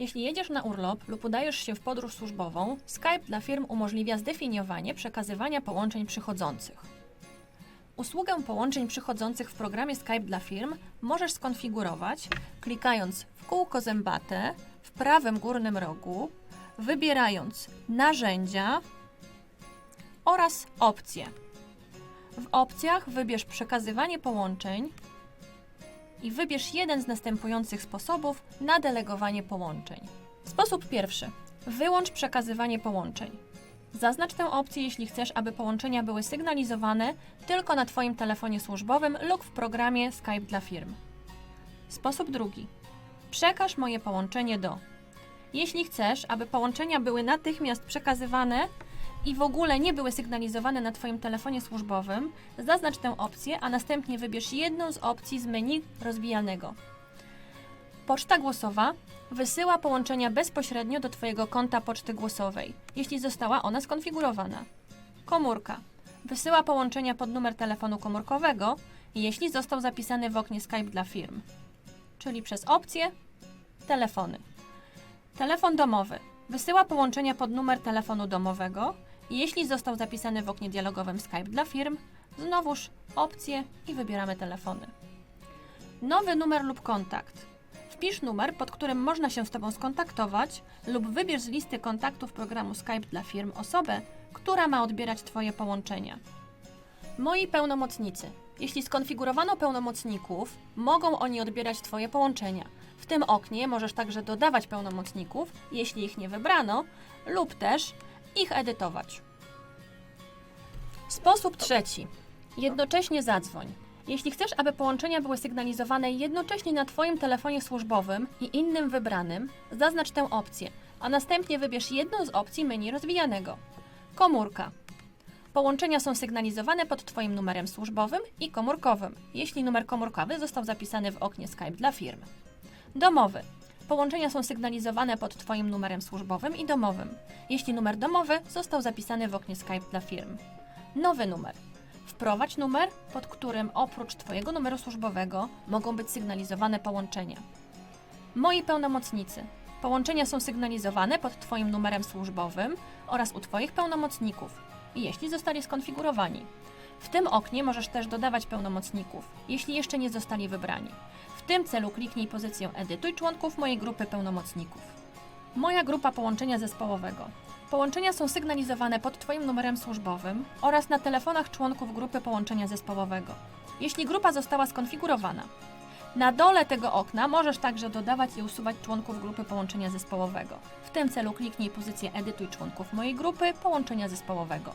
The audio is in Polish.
Jeśli jedziesz na urlop lub udajesz się w podróż służbową, Skype dla firm umożliwia zdefiniowanie przekazywania połączeń przychodzących. Usługę połączeń przychodzących w programie Skype dla firm możesz skonfigurować klikając w kółko zębate w prawym górnym rogu, wybierając narzędzia oraz opcje. W opcjach wybierz przekazywanie połączeń i wybierz jeden z następujących sposobów na delegowanie połączeń. Sposób pierwszy. Wyłącz przekazywanie połączeń. Zaznacz tę opcję, jeśli chcesz, aby połączenia były sygnalizowane tylko na Twoim telefonie służbowym lub w programie Skype dla firm. Sposób drugi. Przekaż moje połączenie do. Jeśli chcesz, aby połączenia były natychmiast przekazywane i w ogóle nie były sygnalizowane na Twoim telefonie służbowym, zaznacz tę opcję, a następnie wybierz jedną z opcji z menu rozwijanego. Poczta głosowa wysyła połączenia bezpośrednio do Twojego konta poczty głosowej, jeśli została ona skonfigurowana. Komórka wysyła połączenia pod numer telefonu komórkowego, jeśli został zapisany w oknie Skype dla firm, czyli przez opcję telefony. Telefon domowy wysyła połączenia pod numer telefonu domowego, jeśli został zapisany w oknie dialogowym Skype dla firm, znowuż opcje i wybieramy telefony. Nowy numer lub kontakt. Wpisz numer, pod którym można się z Tobą skontaktować, lub wybierz z listy kontaktów programu Skype dla firm osobę, która ma odbierać Twoje połączenia. Moi pełnomocnicy. Jeśli skonfigurowano pełnomocników, mogą oni odbierać Twoje połączenia. W tym oknie możesz także dodawać pełnomocników, jeśli ich nie wybrano, lub też ich edytować. Sposób trzeci. Jednocześnie zadzwoń. Jeśli chcesz, aby połączenia były sygnalizowane jednocześnie na Twoim telefonie służbowym i innym wybranym, zaznacz tę opcję, a następnie wybierz jedną z opcji menu rozwijanego. Komórka. Połączenia są sygnalizowane pod Twoim numerem służbowym i komórkowym, jeśli numer komórkowy został zapisany w oknie Skype dla firm. Domowy. Połączenia są sygnalizowane pod Twoim numerem służbowym i domowym, jeśli numer domowy został zapisany w oknie Skype dla firm. Nowy numer. Wprowadź numer, pod którym oprócz Twojego numeru służbowego mogą być sygnalizowane połączenia. Moi pełnomocnicy. Połączenia są sygnalizowane pod Twoim numerem służbowym oraz u Twoich pełnomocników, jeśli zostali skonfigurowani. W tym oknie możesz też dodawać pełnomocników, jeśli jeszcze nie zostali wybrani. W tym celu kliknij pozycję Edytuj członków mojej grupy pełnomocników. Moja grupa połączenia zespołowego. Połączenia są sygnalizowane pod Twoim numerem służbowym oraz na telefonach członków grupy połączenia zespołowego, jeśli grupa została skonfigurowana. Na dole tego okna możesz także dodawać i usuwać członków grupy połączenia zespołowego. W tym celu kliknij pozycję Edytuj członków mojej grupy połączenia zespołowego.